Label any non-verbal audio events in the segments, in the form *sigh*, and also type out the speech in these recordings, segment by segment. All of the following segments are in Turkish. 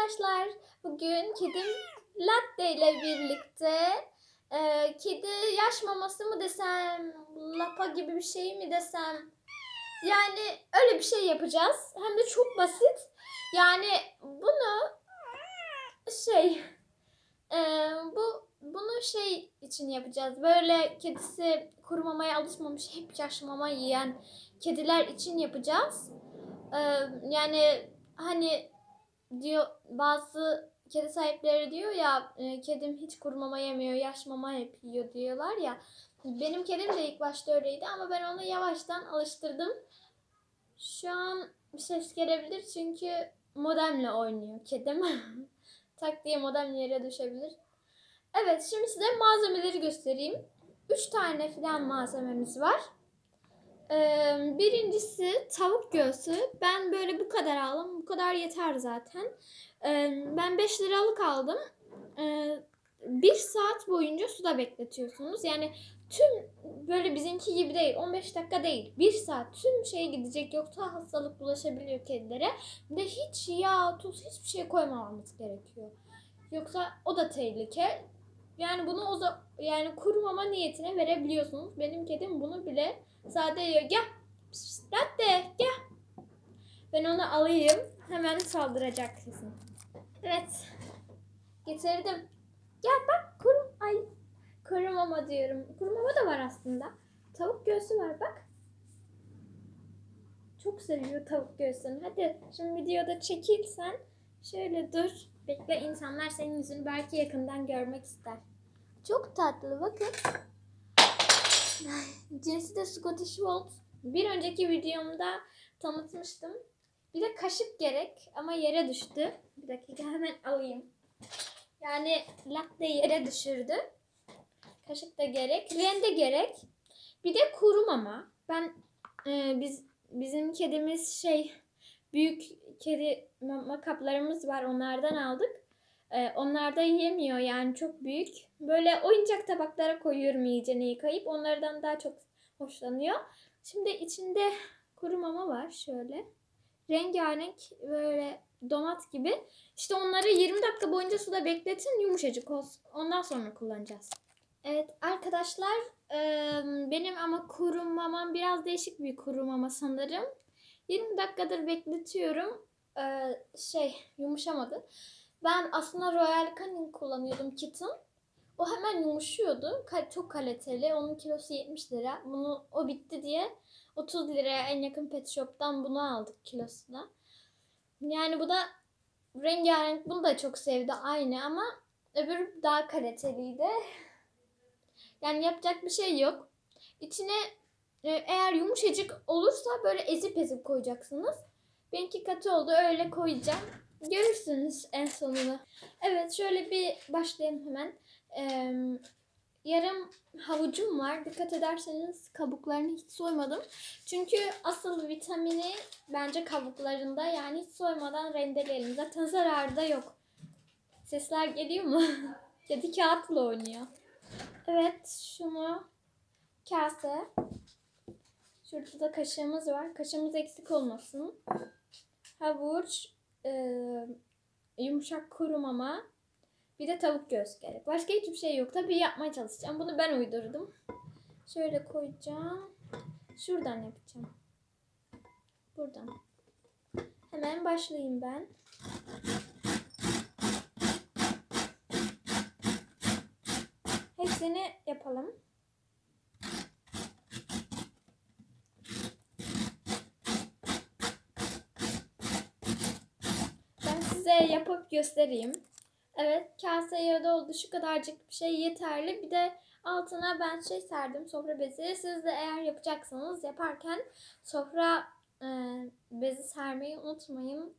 arkadaşlar. Bugün kedim Latte ile birlikte e, kedi yaş maması mı desem, lapa gibi bir şey mi desem. Yani öyle bir şey yapacağız. Hem de çok basit. Yani bunu şey e, bu bunu şey için yapacağız. Böyle kedisi kuru mamaya alışmamış, hep yaş mama yiyen kediler için yapacağız. E, yani hani diyor bazı kedi sahipleri diyor ya e, kedim hiç kuru mama yemiyor, yaş mama hep yiyor diyorlar ya. Benim kedim de ilk başta öyleydi ama ben onu yavaştan alıştırdım. Şu an bir ses gelebilir çünkü modemle oynuyor kedim. *laughs* tak diye modem yere düşebilir. Evet şimdi size malzemeleri göstereyim. 3 tane filan malzememiz var. Birincisi tavuk göğsü. Ben böyle bu kadar aldım. Bu kadar yeter zaten. Ben 5 liralık aldım. Bir saat boyunca suda bekletiyorsunuz. Yani tüm böyle bizimki gibi değil. 15 dakika değil. Bir saat tüm şey gidecek. Yoksa hastalık bulaşabiliyor kedilere. Ve hiç yağ, tuz hiçbir şey koymamamız gerekiyor. Yoksa o da tehlike. Yani bunu o yani kurumama niyetine verebiliyorsunuz. Benim kedim bunu bile sade yiyor. Gel. Pis, Latte gel. Ben onu alayım. Hemen saldıracak kesin. Evet. Getirdim. Gel bak kurum. Ay kurumama diyorum. Kurumama da var aslında. Tavuk göğsü var bak. Çok seviyor tavuk göğsünü. Hadi şimdi videoda çekilsen şöyle dur. Bekle insanlar senin yüzünü belki yakından görmek ister. Çok tatlı bakın. *laughs* Cinsi de Scottish Fold. Bir önceki videomda tanıtmıştım. Bir de kaşık gerek ama yere düştü. Bir dakika hemen alayım. Yani latte yere düşürdü. Kaşık da gerek. Rende gerek. Bir de kuru mama. Ben e, biz bizim kedimiz şey büyük kedi mama kaplarımız var. Onlardan aldık. E, onlar da yemiyor yani çok büyük. Böyle oyuncak tabaklara koyuyorum iyicene yıkayıp. Onlardan daha çok hoşlanıyor. Şimdi içinde kuru mama var şöyle. Rengarenk böyle donat gibi. İşte onları 20 dakika boyunca suda bekletin yumuşacık olsun. Ondan sonra kullanacağız. Evet arkadaşlar eee, benim ama kuru mamam biraz değişik bir kuru mama sanırım. 20 dakikadır bekletiyorum. Eee, şey yumuşamadı. Ben aslında Royal Canin kullanıyordum kitten. O hemen yumuşuyordu. Çok kaliteli. Onun kilosu 70 lira. Bunu o bitti diye 30 liraya en yakın pet shop'tan bunu aldık kilosuna. Yani bu da rengarenk. Bunu da çok sevdi aynı ama öbürü daha kaliteliydi. *laughs* Yani yapacak bir şey yok. İçine e, eğer yumuşacık olursa böyle ezip ezip koyacaksınız. Benimki katı oldu öyle koyacağım. Görürsünüz en sonunu. Evet şöyle bir başlayalım hemen. Ee, yarım havucum var. Dikkat ederseniz kabuklarını hiç soymadım. Çünkü asıl vitamini bence kabuklarında. Yani hiç soymadan rendeleyelim. Zaten zararı da yok. Sesler geliyor mu? *laughs* Kedi kağıtla oynuyor. Evet şunu kase. Şurada da kaşığımız var. Kaşığımız eksik olmasın. Havuç, e, yumuşak kuru mama, bir de tavuk göğsü gerek. Başka hiçbir şey yok. Tabii yapmaya çalışacağım. Bunu ben uydurdum. Şöyle koyacağım. Şuradan yapacağım. Buradan. Hemen başlayayım ben. Hepsini yapalım. Ben size yapıp göstereyim. Evet kase yarıda oldu. Şu kadarcık bir şey yeterli. Bir de altına ben şey serdim sofra bezi. Siz de eğer yapacaksanız yaparken sofra e, bezi sermeyi unutmayın.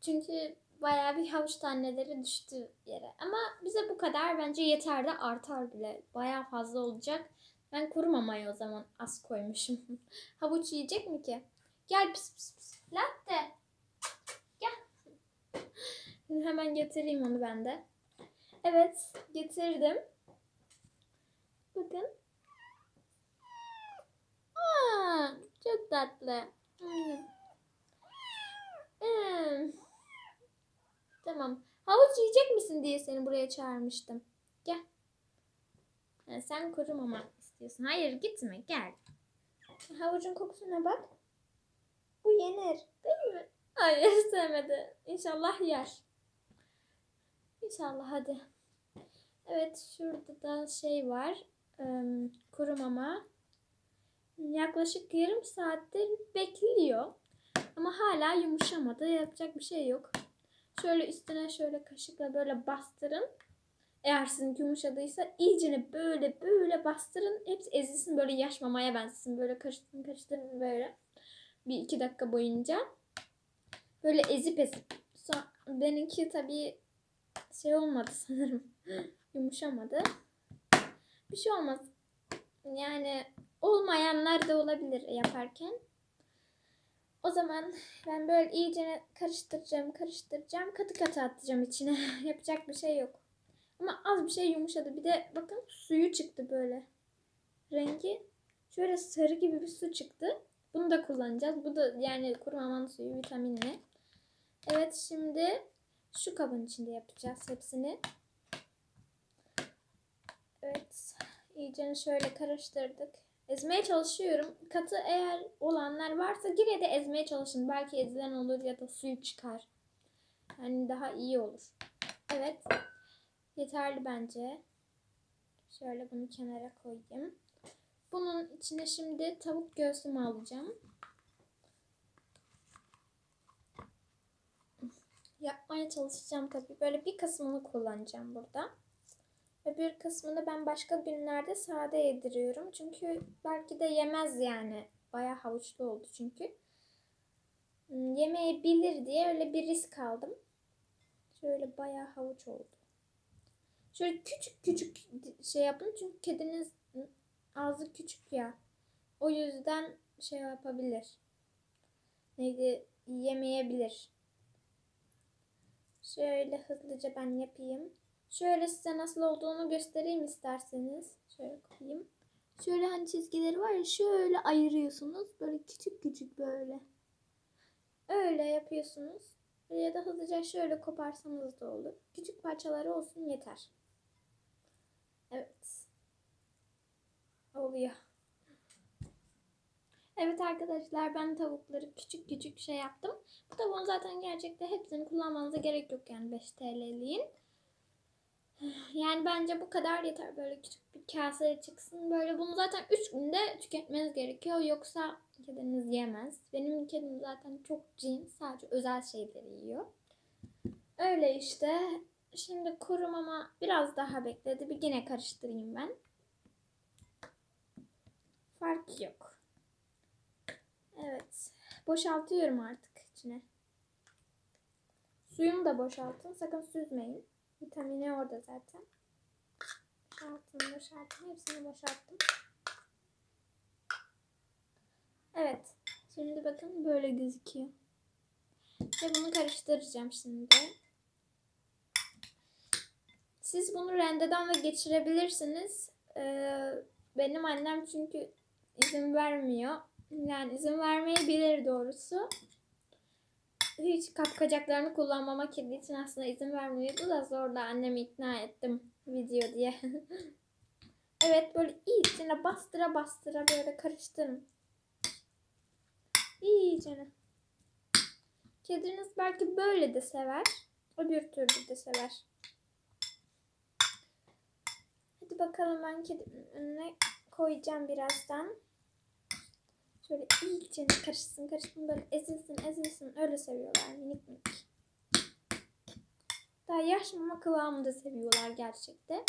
Çünkü bayağı bir havuç taneleri düştü yere. Ama bize bu kadar bence yeter de artar bile. Bayağı fazla olacak. Ben kuru mamayı o zaman az koymuşum. *laughs* havuç yiyecek mi ki? Gel pis pis pis. Latte. Hemen getireyim onu ben de. Evet, getirdim. Bakın. Aa, çok tatlı. Hmm. Tamam. Havuç yiyecek misin diye seni buraya çağırmıştım. Gel. Ha, sen kuru mama istiyorsun. Hayır gitme gel. Havucun kokusuna bak. Bu yenir. Değil mi? Hayır *laughs* sevmedi. İnşallah yer. İnşallah hadi. Evet şurada da şey var. Im, kuru mama. Yaklaşık yarım saattir bekliyor. Ama hala yumuşamadı. Yapacak bir şey yok. Şöyle üstüne şöyle kaşıkla böyle bastırın. Eğer sizinki yumuşadıysa iyicene böyle böyle bastırın. Hepsi ezilsin böyle yaş mamaya benzesin. Böyle karıştırın karıştırın böyle. Bir iki dakika boyunca. Böyle ezip ezip. Benimki tabii şey olmadı sanırım. *laughs* Yumuşamadı. Bir şey olmaz. Yani olmayanlar da olabilir yaparken. O zaman ben böyle iyice karıştıracağım, karıştıracağım. Katı katı atacağım içine. *laughs* Yapacak bir şey yok. Ama az bir şey yumuşadı. Bir de bakın suyu çıktı böyle. Rengi şöyle sarı gibi bir su çıktı. Bunu da kullanacağız. Bu da yani kuru mamanın suyu vitaminli. Evet şimdi şu kabın içinde yapacağız hepsini. Evet. İyice şöyle karıştırdık. Ezmeye çalışıyorum. Katı eğer olanlar varsa yine de ezmeye çalışın. Belki ezilen olur ya da suyu çıkar. Yani daha iyi olur. Evet. Yeterli bence. Şöyle bunu kenara koyayım. Bunun içine şimdi tavuk göğsümü alacağım. Yapmaya çalışacağım tabii. Böyle bir kısmını kullanacağım burada. Öbür kısmını ben başka günlerde sade yediriyorum. Çünkü belki de yemez yani. Bayağı havuçlu oldu çünkü. Hmm, Yemeyebilir diye öyle bir risk aldım. Şöyle bayağı havuç oldu. Şöyle küçük küçük şey yapın. Çünkü kediniz ağzı küçük ya. O yüzden şey yapabilir. Neydi? Yemeyebilir. Şöyle hızlıca ben yapayım. Şöyle size nasıl olduğunu göstereyim isterseniz. Şöyle koyayım. Şöyle hani çizgileri var ya şöyle ayırıyorsunuz. Böyle küçük küçük böyle. Öyle yapıyorsunuz. Ya da hızlıca şöyle koparsanız da olur. Küçük parçaları olsun yeter. Evet. Oluyor. Evet arkadaşlar ben tavukları küçük küçük şey yaptım. Bu tavuğun zaten gerçekte hepsini kullanmanıza gerek yok yani 5 TL'liğin. *sighs* Yani bence bu kadar yeter. Böyle küçük bir kaseye çıksın. Böyle bunu zaten 3 günde tüketmeniz gerekiyor. Yoksa kediniz yemez. Benim kedim zaten çok cin. Sadece özel şeyleri yiyor. Öyle işte. Şimdi kurum ama biraz daha bekledi. Bir yine karıştırayım ben. Fark yok. Evet. Boşaltıyorum artık içine. Suyunu da boşaltın. Sakın süzmeyin. Vitamini orada zaten. Boşaltın, boşaltın. Hepsini boşalttım. Evet. Şimdi bakın böyle gözüküyor. Ve bunu karıştıracağım şimdi. Siz bunu rendeden de geçirebilirsiniz. Ee, benim annem çünkü izin vermiyor. Yani izin vermeyebilir doğrusu. Hiç kapkacaklarını kullanmamak için aslında izin vermiyordu da zorla annemi ikna ettim video diye. *laughs* evet böyle iyicene bastıra bastıra böyle karıştırın. İyicene. Kediniz belki böyle de sever. Öbür türlü de sever. Hadi bakalım ben kedimin önüne koyacağım birazdan. Şöyle iyice karışsın karışsın böyle ezilsin ezilsin öyle seviyorlar minik minik. Daha yaş mama kıvamında seviyorlar gerçekte.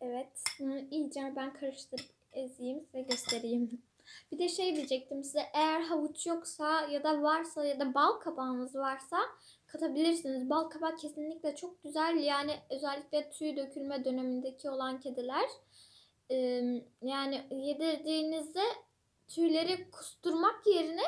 Evet bunu iyice ben karıştırıp ezeyim size göstereyim. Bir de şey diyecektim size eğer havuç yoksa ya da varsa ya da bal kabağınız varsa katabilirsiniz. Bal kabak kesinlikle çok güzel yani özellikle tüy dökülme dönemindeki olan kediler yani yedirdiğinizde tüyleri kusturmak yerine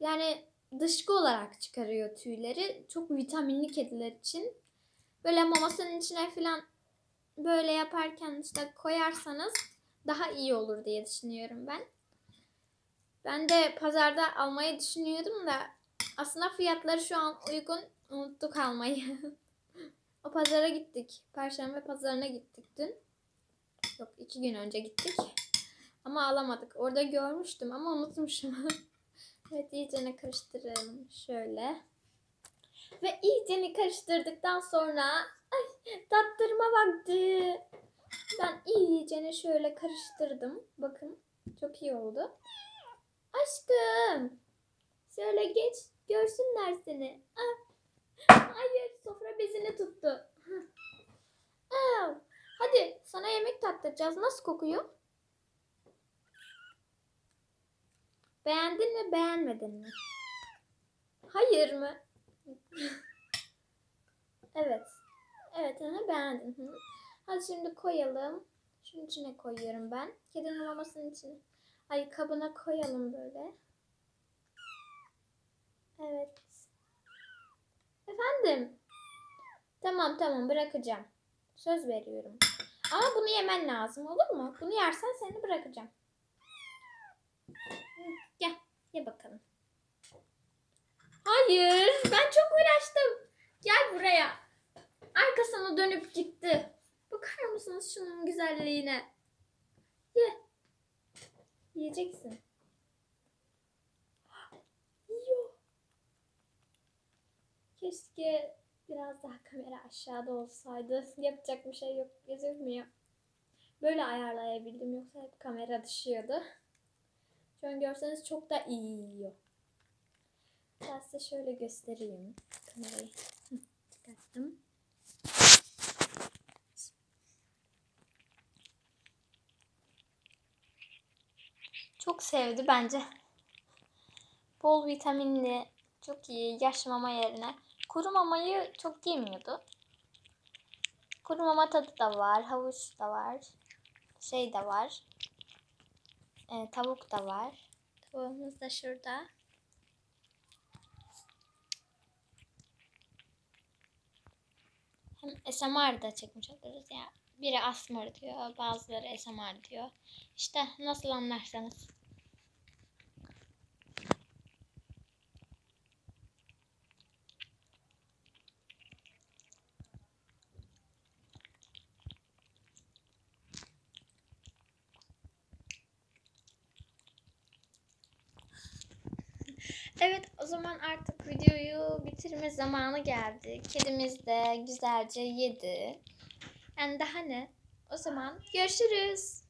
yani dışkı olarak çıkarıyor tüyleri. Çok vitaminli kediler için. Böyle mamasının içine falan böyle yaparken işte koyarsanız daha iyi olur diye düşünüyorum ben. Ben de pazarda almayı düşünüyordum da Aslında fiyatları şu an uygun. Unuttuk almayı. *laughs* o pazara gittik. Perşembe pazarına gittik dün. Yok iki gün önce gittik. Ama alamadık. Orada görmüştüm ama unutmuşum. *laughs* evet iyicene karıştıralım. Şöyle. Ve iyicene karıştırdıktan sonra ay, tattırma vakti. Ben iyicene şöyle karıştırdım. Bakın çok iyi oldu. Aşkım. Şöyle geç. Görsünler seni. Ah. Hayır sofra bezini tuttu. Ah. Hadi sana yemek tattıracağız. Nasıl kokuyor? Beğendin mi beğenmedin mi? Hayır mı? *laughs* evet. Evet onu beğendim. Hadi şimdi koyalım. Şunun içine koyuyorum ben. Kedinin mamasının içine. Ay kabına koyalım böyle. Evet. Efendim. Tamam tamam bırakacağım. Söz veriyorum. Ama bunu yemen lazım olur mu? Bunu yersen seni bırakacağım. Gel. Ye bakalım. Hayır. Ben çok uğraştım. Gel buraya. Arkasına dönüp gitti. Bakar mısınız şunun güzelliğine? Ye. Yiyeceksin. Yiyor. Keşke biraz daha kamera aşağıda olsaydı. *laughs* Yapacak bir şey yok. Gözükmüyor. Böyle ayarlayabildim. Yoksa hep kamera düşüyordu. Şu an görseniz çok da iyi yiyor. Ben size şöyle göstereyim kamerayı. Çıkarttım. Çok sevdi bence. Bol vitaminli, çok iyi yaş mama yerine. Kuru mamayı çok yemiyordu. Kuru mama tadı da var, havuç da var, şey de var. e, tavuk da var. Tavuğumuz da şurada. Hem SMR da çekmiş oluruz ya. Biri asmır diyor, bazıları SMR diyor. İşte nasıl anlarsanız. Evet o zaman artık videoyu bitirme zamanı geldi. Kedimiz de güzelce yedi. Yani daha ne? O zaman görüşürüz.